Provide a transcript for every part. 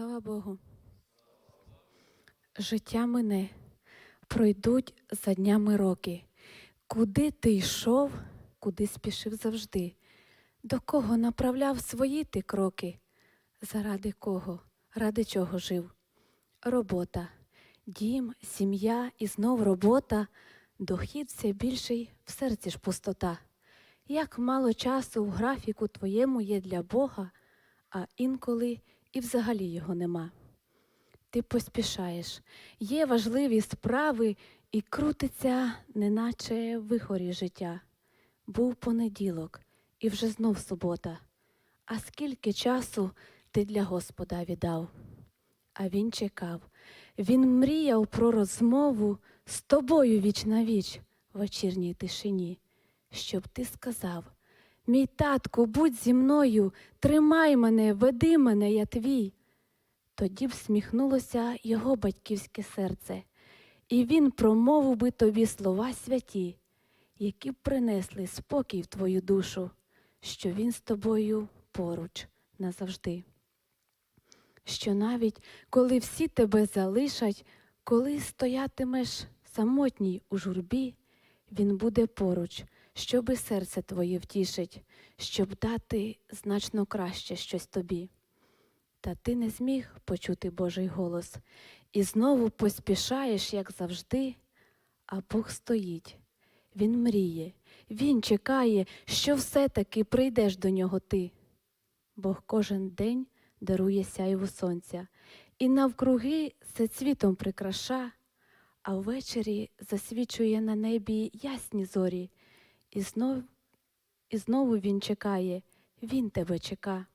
Слава Богу. Життя мине, пройдуть за днями роки. Куди ти йшов, куди спішив завжди, до кого направляв свої ти кроки, заради кого, ради чого жив? Робота, дім, сім'я і знов робота, дохід все більший, в серці ж пустота. Як мало часу в графіку твоєму є для Бога, а інколи і взагалі його нема. Ти поспішаєш, є важливі справи, і крутиться, неначе вихорі життя. Був понеділок, і вже знов субота. А скільки часу ти для Господа віддав? А він чекав, він мріяв про розмову з тобою віч на віч в вечірній тишині, щоб ти сказав: Мій татку, будь зі мною, тримай мене, веди мене, я твій. Тоді б сміхнулося його батьківське серце, і він промовив би тобі слова святі, які б принесли спокій в твою душу, що він з тобою поруч назавжди. Що навіть коли всі тебе залишать, коли стоятимеш самотній у журбі, він буде поруч, щоби серце твоє втішить, щоб дати значно краще щось тобі. Та ти не зміг почути Божий голос, і знову поспішаєш, як завжди, а Бог стоїть, Він мріє, Він чекає, що все-таки прийдеш до нього ти. Бог кожен день дарує сяйву сонця, і навкруги все цвітом прикраша, а ввечері засвічує на небі ясні зорі, і знов, і знову він чекає, він тебе чека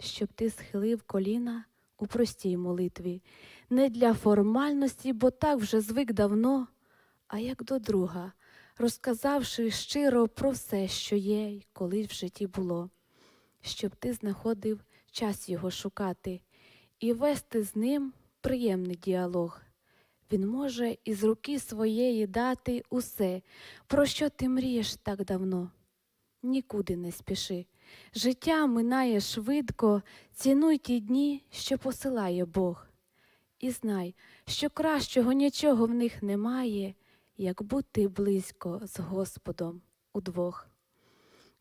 щоб ти схилив коліна у простій молитві, не для формальності, бо так вже звик давно, а як до друга, розказавши щиро про все, що є й коли в житті було, щоб ти знаходив час його шукати і вести з ним приємний діалог. Він може із руки своєї дати усе, про що ти мрієш так давно. Нікуди не спіши. Життя минає швидко, цінуй ті дні, що посилає Бог. І знай, що кращого нічого в них немає, як бути близько з Господом удвох.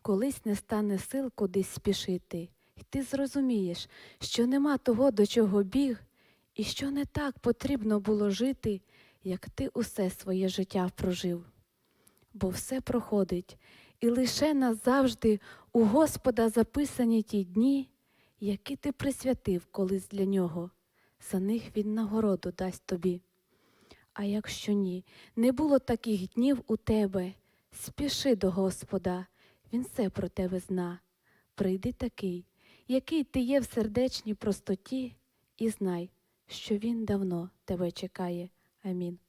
Колись не стане сил кудись спішити, і ти зрозумієш, що нема того, до чого біг, і що не так потрібно було жити, як ти усе своє життя прожив. Бо все проходить, і лише назавжди у Господа записані ті дні, які ти присвятив колись для нього, за них він нагороду дасть тобі. А якщо ні, не було таких днів у тебе, спіши до Господа, Він все про тебе зна. Прийди такий, який ти є в сердечній простоті, і знай, що Він давно тебе чекає. Амінь.